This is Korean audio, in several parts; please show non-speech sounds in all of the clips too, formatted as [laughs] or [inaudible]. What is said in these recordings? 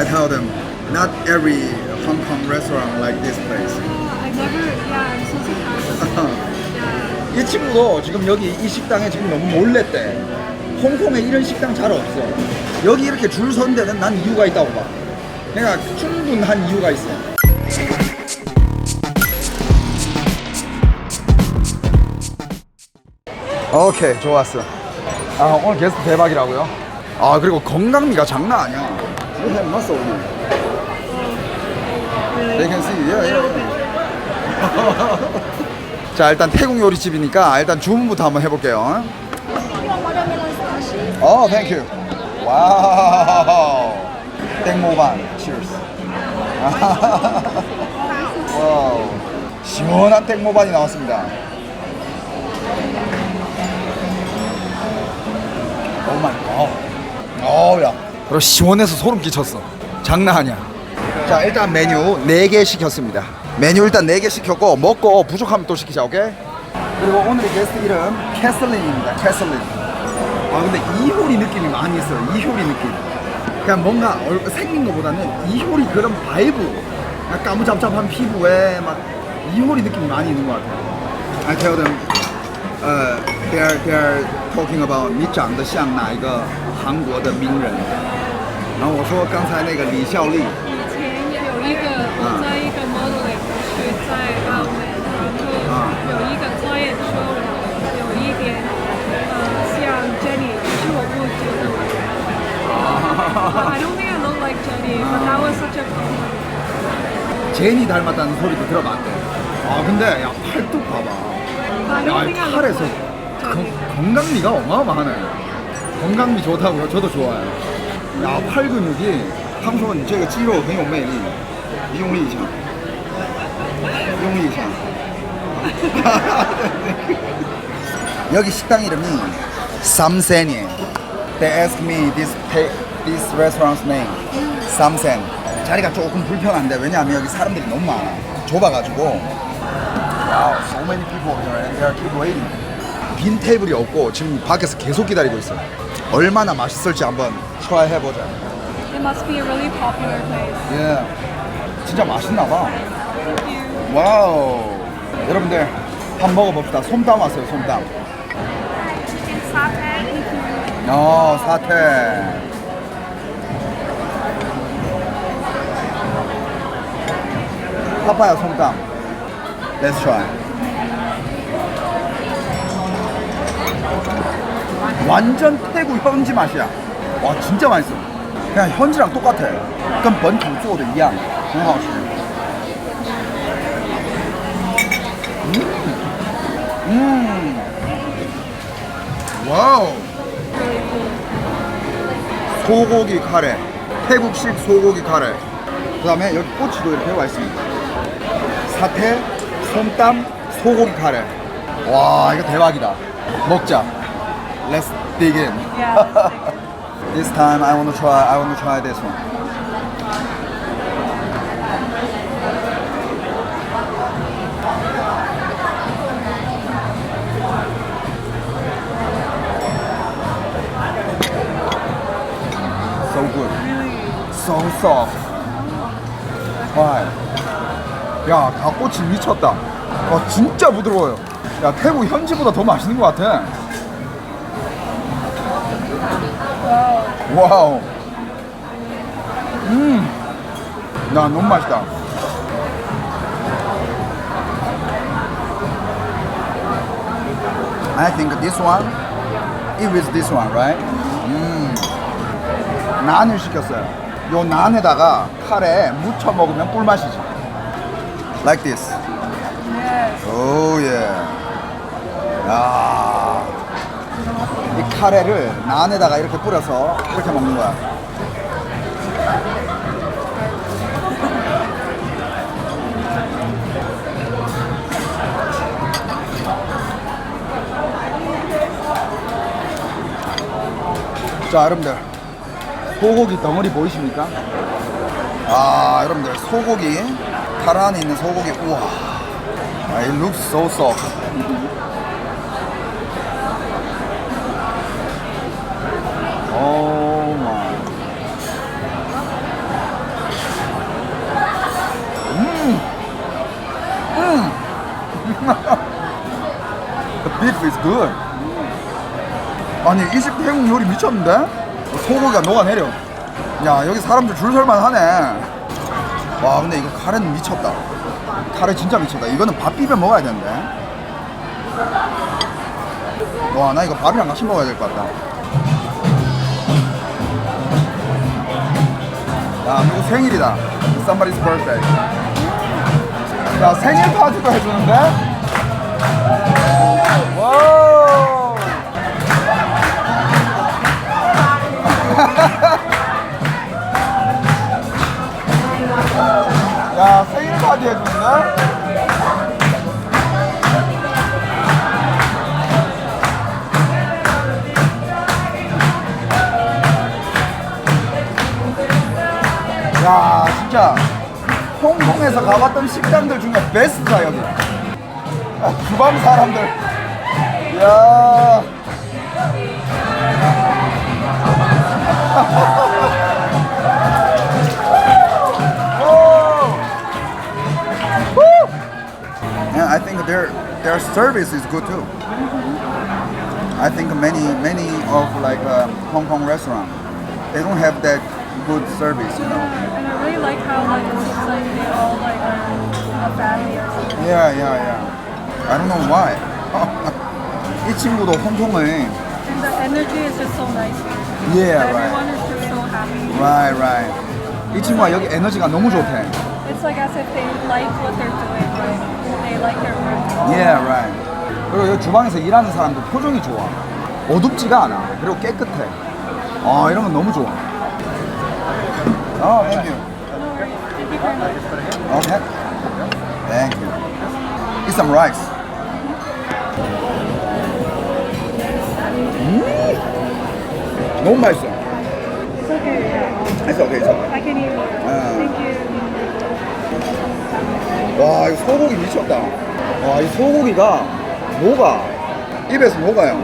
I tell them not every Hong Kong restaurant like this place. I never, yeah, I'm so surprised. Yeah. 이 친구도 지금 여기 이 식당에 지금 너무 몰랬대. 홍콩에 이런 식당 잘 없어. 여기 이렇게 줄 선 데는 난 이유가 있다고 봐. 내가 충분한 이유가 있어. 오케이 좋았어. 아 오늘 게스트 대박이라고요? 아 그리고 건강미가 장난 아니야. You have muscle. They can see. Yeah, yeah, yeah. [laughs] 자 일단 태국 요리집이니까 일단 주문부터 한번 해볼게요. 어, 땡큐. 와우. 땡모반. Cheers. [laughs] 와우. 시원한 땡모반이 나왔습니다. 오 마이 갓. 어우야. 그리고 시원해서 소름 끼쳤어. 장난 아니야. 자, 일단 메뉴 4개 시켰습니다. 메뉴 일단 4개 시켰고 먹고 부족하면 또 시키자, 오케이? 그리고 오늘의 게스트 이름 캐슬린입니다. 캐슬린. 아 근데 이효리 느낌이 많이 있어요. 이효리 느낌. 그냥 뭔가 얼- 생긴 것보다는 이효리 그런 바이브. 약간 까무잡잡한 피부에 막 이효리 느낌이 많이 있는 것 같아요. I tell them, uh, they're they're talking about 你长得像哪一个韩国的名人？ 然后我说刚才那个李孝利。以前有一个我在一个 modeling 是在澳门，然后有一个 client 说我有一点呃像 Jenny，可是我不觉得我。I don't think I look like Jenny, but that was such a compliment. 제니 닮았다는 소리도 들어봤대. 아 근데 야 팔뚝 봐봐. I don't 야, think I look 팔에서 like 건, Jenny. 건강미가 어마어마하네. 건강미 좋다고요? 저도 좋아요. 야, 팔 근육이 他们说你这个肌肉很有魅力，用力一下，用力一下。 여기 식당 이름이 삼센이에요. They ask me this pa- this restaurant's name. 삼센. 자리가 조금 불편한데 왜냐하면 여기 사람들이 너무 많아. 좁아가지고. Wow, so many people here and they are keep waiting. 빈 테이블이 없고 지금 밖에서 계속 기다리고 있어요. 얼마나 맛있을지 한번 try 해보자. It must be a really popular place. 예. 진짜 맛있나 봐. 와우. 여러분들 한 먹어봅시다. 솜땀 왔어요. 솜땀. 어 사태. 파파야 솜땀. Let's try. 완전 태국 현지 맛이야. 와 진짜 맛있어. 그냥 현지랑 똑같아. 跟本土做的一样，很好吃。嗯，嗯，와우. 소고기 카레 태국식 소고기 카레 그 다음에 여기 꼬치도 이렇게 와 있습니다 사태, 솜땀, 소고기 카레 와 이거 대박이다 먹자 Let's in Yeah. This time I want to try I want to try this one So good So soft 와, 야 닭꼬치 미쳤다 와 진짜 부드러워요 야 태국 현지보다 더 맛있는 것 같아 와우 음야 너무 맛있다 I think this one it is this one right? 음 난을 시켰어요. 요 난에다가 카레 묻혀 먹으면 꿀맛이지. Like this. Yes. 오 예. 야. 이 카레를 난에다가 이렇게 뿌려서 이렇게 먹는 거야. 자, 여러분들. 소고기 덩어리 보이십니까? 아, 여러분들 소고기 칼 안에 있는 소고기 우와. 아, it looks so soft. Oh mm. Mm. [laughs] the beef is good. 아니 이집트 한국 요리 미쳤는데? 소고기가 녹아내려. 야 여기 사람들 줄 설만 하네. 와 근데 이거 카레는 미쳤다. 카레 진짜 미쳤다. 이거는 밥 비벼 먹어야 되는데. 와 나 이거 밥이랑 같이 먹어야 될 것 같다. 야 누구 생일이다. Somebody's birthday. 야 생일 파티도 해주는데? 와우. [laughs] 야 생일 파티 해주는데? 야 진짜 홍콩에서 가봤던 식당들 중에 베스트다 여기 아, 주방 사람들 야 Yeah, I think their their service is good too. I think many many of like uh, Hong Kong restaurant, they don't have that good service, you know. And I really like how like it seems like they all like are a family or something. Yeah, yeah, yeah. I don't know why. 이 친구도 홍콩을 And the energy is just so nice here. Yeah, Everyone right. is just so happy. right, right. 이 친구가 여기 에너지가 너무 좋대. It's like as if they like what they're doing, right? They like their work. Yeah, right. 그리고 여기 주방에서 일하는 사람도 표정이 좋아. 어둡지가 않아. 그리고 깨끗해. 아, 이런 건 너무 좋아. 어, thank you. No worries. Thank you very much. Okay. Thank you. Eat some rice. 음! 너무 맛있어. It's okay. It's okay, it's okay. I can eat more. Uh. Thank you. 와, 이 소고기 미쳤다. 와, 이 소고기가 녹아. 입에서 녹아요.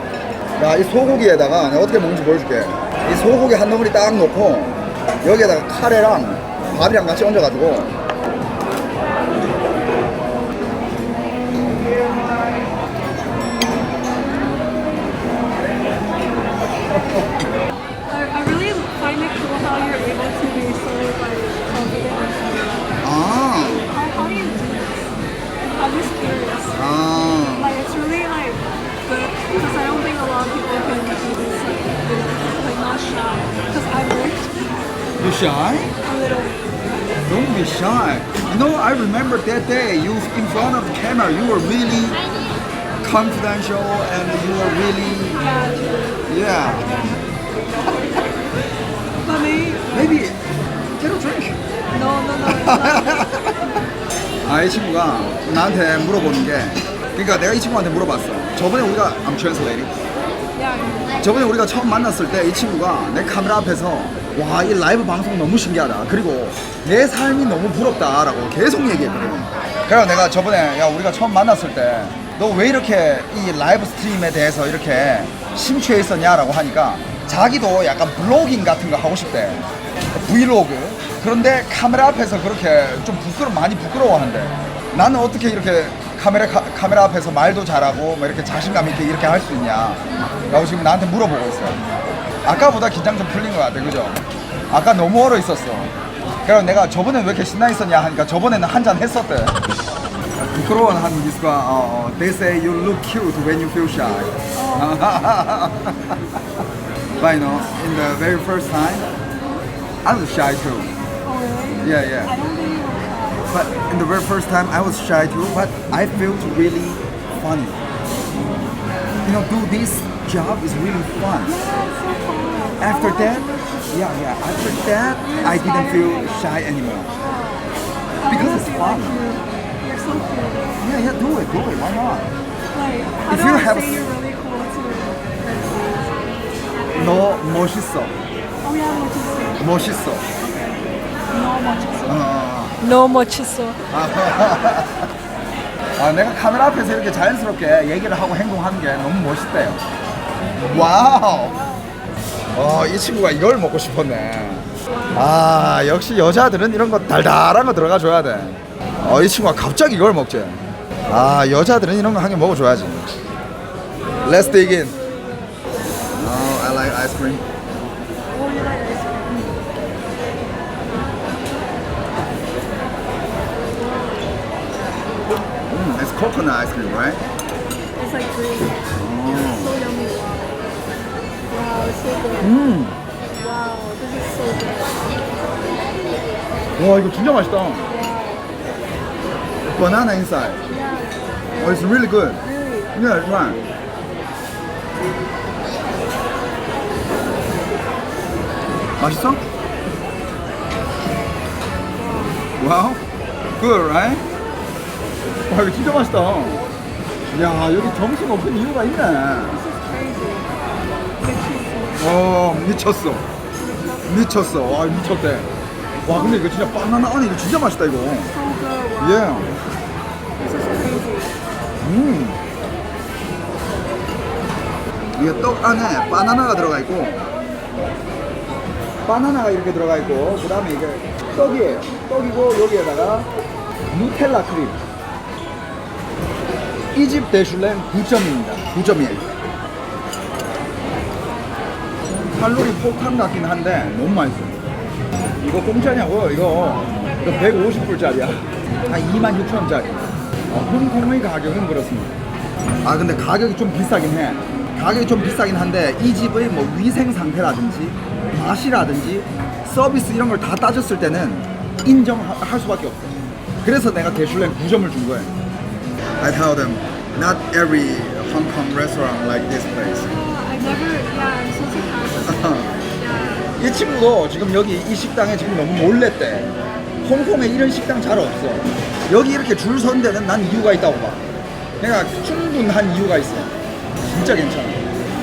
야, 이 소고기에다가 내가 어떻게 먹는지 보여줄게. 이 소고기 한 덩어리 딱 넣고 여기에다가 카레랑 밥이랑 같이 얹어가지고 I, really find it cool how you're able to be so like confident. 아, How, how do you do this? I'm just curious. 아, Like it's really like good because I don't think a lot of people can do this like, like not shy. Because I worked you shy? Don't be shy. You know, I remember that day you in front of the camera, you were really confidential and you were really, Yeah. But maybe get a drink. no no no. It's not. 아, 이 친구가 나한테 물어보는 게, 그러니까 내가 이 친구한테 물어봤어. 저번에 우리가, I'm translating. 저번에 우리가 처음 만났을 때 이 친구가 내 카메라 앞에서 와, 이 라이브 방송 너무 신기하다. 그리고 내 삶이 너무 부럽다 라고 계속 얘기했거든. 그래서 내가 저번에 야, 우리가 처음 만났을 때 너 왜 이렇게 이 라이브 스트림에 대해서 이렇게 심취해 있었냐 라고 하니까 자기도 약간 블로깅 같은 거 하고 싶대. 브이로그. 그런데 카메라 앞에서 그렇게 좀 부끄러 많이 부끄러워한대. 나는 어떻게 이렇게 카메라 카, 카메라 앞에서 말도 잘하고 뭐 이렇게 자신감 있게 이렇게 할 수 있냐? 라고 지금 나한테 물어보고 있어. 아까보다 긴장 좀 풀린 것 같아, 그죠? 아까 너무 얼어 있었어. 그래서 내가 저번에 왜 이렇게 신나 있었냐 하니까 저번에는 한 잔 했었대. 부끄러워하는 미스가 어, 어, they say you look cute when you feel shy. [laughs] but you know, in the very first time, I was shy too. Oh really? Yeah, yeah. But in the very first time, I was shy too, but I felt really funny. You know, do this job is really fun. Yeah, it's so fun. After I wanna that, do it. yeah, yeah. After that, I didn't feel shy anymore. I Because wanna it's be fun. Like you. You're so cute. Yeah, yeah. Do it, do it. Why not? Like, how If do you I have- say you're really cool too? 너 멋있어. Oh yeah, 멋있어. 멋있어. No 멋있어. [laughs] 아, 내가 카메라 앞에서 이렇게 자연스럽게 얘기를 하고 행동하는 게 너무 멋있대요. 와우. 어, 이 친구가 이걸 먹고 싶었네. 아, 역시 여자들은 이런 거 달달한 거 들어가 줘야 돼. 어, 이 친구가 갑자기 이걸 먹지. 아, 여자들은 이런 거 한 개 먹어줘야지. Let's dig in. Oh, I like ice cream. Oh, you like ice cream? Mm, it's coconut ice cream, right? It's like green. Oh. So yummy. Wow, it's so good. 음. Wow, this is so good. 와 이거 진짜 맛있다. Wow. Banana inside. Yeah, Oh, it's really good. really. Yeah, it's right. 맛있어? 와우. Good, right? 와 이거 진짜 맛있다. 야 여기 점수 높은 이유가 있네. 어 미쳤어. 미쳤어. 와 미쳤대. 와 근데 이거 진짜 바나나 안에 이거 진짜 맛있다 이거. 예. 음. 이게 떡 안에 바나나가 들어가 있고 바나나가 이렇게 들어가 있고 그 다음에 이게 떡이에요 떡이고 여기에다가 누텔라 크림 이 집 대슐랭 9점입니다 9점이에요 칼로리 폭탄 같긴 한데 너무 맛있어요 이거 공짜냐고 이거 이거 150불짜리야 한 26,000원짜리 어, 홍콩의 가격은 그렇습니다. 아 근데 가격이 좀 비싸긴 해. 가격이 좀 비싸긴 한데 이 집의 뭐 위생 상태라든지 맛이라든지 서비스 이런 걸 다 따졌을 때는 인정할 수밖에 없어. 그래서 내가 대슐랭 9점을 준 거예요. I tell them not every Hong Kong restaurant like this place. Uh, I never, yeah, I'm so surprised. [laughs] Yeah. 이 친구도 지금 여기 이 식당에 지금 너무 몰랬대. 홍콩에 이런 식당 잘 없어. 여기 이렇게 줄 선 데는 난 이유가 있다고 봐. 그러니까 충분한 이유가 있어. 진짜 괜찮아.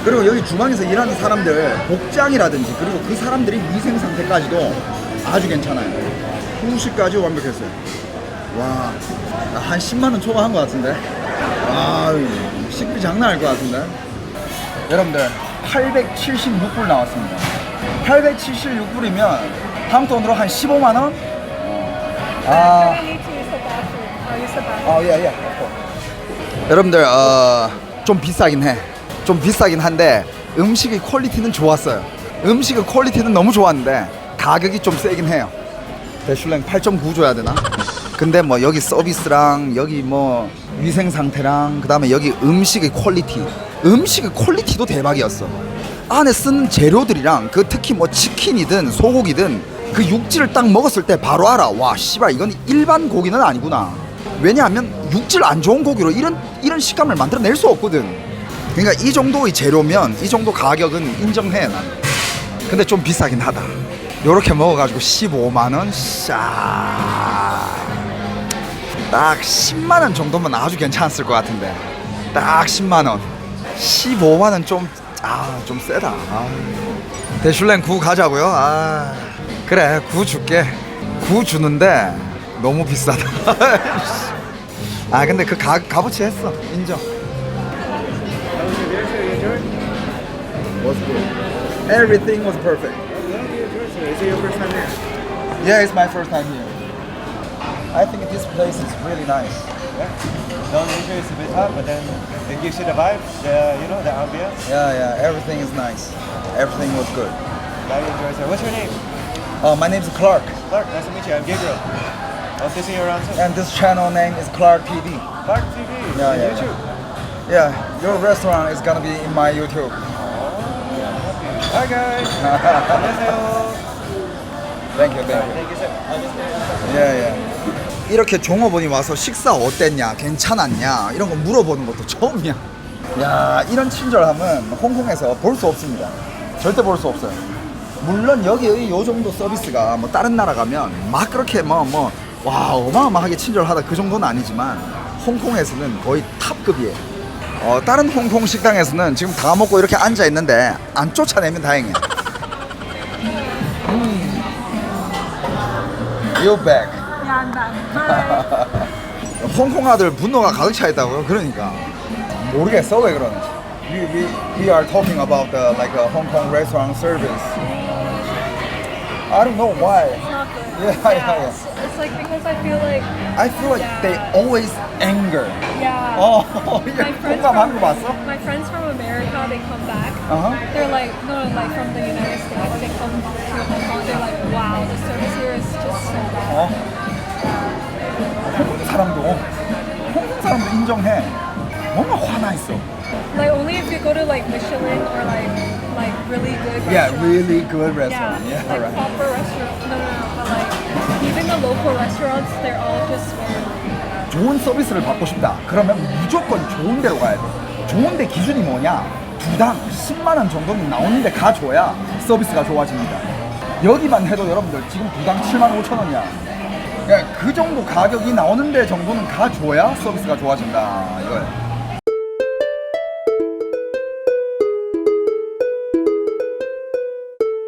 그리고 여기 주방에서 일하는 사람들 복장이라든지 그리고 그 사람들의 위생 상태까지도 아주 괜찮아요. 후식까지 완벽했어요. 와, 나한 10만 원 초과한 것 같은데. 와, 식비 장난 아닐 것 같은데. 여러분들 876불 나왔습니다. 876불이면 한국 돈으로 한 15만 원? 아. 아, 예, 예. 여러분들 어, 좀 비싸긴 해. 좀 비싸긴 한데 음식의 퀄리티는 좋았어요. 음식의 퀄리티는 너무 좋았는데 가격이 좀 세긴 해요. 대슐랭 8.9 줘야 되나? 근데 뭐 여기 서비스랑 여기 뭐 위생 상태랑 그다음에 여기 음식의 퀄리티, 음식의 퀄리티도 대박이었어. 안에 쓴 재료들이랑 그 특히 뭐 치킨이든 소고기든 그 육질을 딱 먹었을 때 바로 알아. 와, 씨발 이건 일반 고기는 아니구나. 왜냐하면 육질 안 좋은 고기로 이런 이런 식감을 만들어낼 수 없거든. 그러니까 이 정도의 재료면 이 정도 가격은 인정해 난. 근데 좀 비싸긴 하다. 요렇게 먹어가지고 15만 원, 샤. 딱 10만 원 정도면 아주 괜찮았을 것 같은데. 딱 10만 원. 15만 원 좀, 아, 좀 세다. 아. 대슐랭 9 가자고요. 아, 그래, 9 줄게. 9 주는데 너무 비싸다. 아, 근데 그 가, 값어치 했어. 인정. Was good. Everything was perfect. Is it your first time here? Yeah, it's my first time here. I think this place is really nice. Yeah. Down usually it's a bit hot, but then it gives you the vibe. the, you know, the ambience. Yeah, yeah, everything is nice. Everything was good. Glad you enjoyed it. What's your name? Uh, my name is Clark. Clark, nice to meet you. I'm Gabriel. I was you around too. And this channel name is Clark TV. Clark TV. Yeah, yeah, YouTube. Yeah. your restaurant is gonna be in my YouTube. Oh, yeah. Hi guys. [laughs] thank you, thank you. Thank you, sir. Yeah, yeah. 이렇게 종업원이 와서 식사 어땠냐, 괜찮았냐 이런 거 물어보는 것도 처음이야. 야, 이런 친절함은 홍콩에서 볼 수 없습니다. 절대 볼 수 없어요. 물론 여기의 요 정도 서비스가 뭐 다른 나라 가면 막 그렇게 뭐 뭐 와 어마어마하게 친절하다 그 정도는 아니지만 홍콩에서는 거의 탑급이에요. 어, 다른 홍콩 식당에서는 지금 다 먹고 이렇게 앉아 있는데 안 쫓아내면 다행이야. 음. You back. 홍콩 아들 분노가 가득 차 있다고요? 그러니까 모르겠어 왜 그러는지. We, we, we are talking about the, like a Hong Kong restaurant service. I don't know why. It's not good. Yeah, yeah, yeah. It's, it's like because I feel like, I feel like they always anger. yeah, Yeah. 어, My [laughs] 이게 friends 공감하는 from 거 봤어? my friends from America, they come back. Uh-huh. They're like, no, like from the United States, they come to Hong Kong. They're like, wow, the service here is just so bad. 어? 홍콩 사람도 홍콩 사람도 인정해. 뭔가 화나 있어. Like only if you go to like Michelin or like like really good. Yeah, restaurants. really good restaurant. Yeah, like right. proper restaurant. No, no, no. But like even the local restaurants, they're all just very. 좋은 서비스를 받고 싶다. 그러면 무조건 좋은 데로 가야 돼. 좋은 데 기준이 뭐냐? 두당 10만 원 정도는 나오는데 가줘야 서비스가 좋아집니다. 여기만 해도 여러분들 지금 두당 7만 5천 원이야. 그러니까 그 정도 가격이 나오는데 정도는 가줘야 서비스가 좋아진다. 이거예요.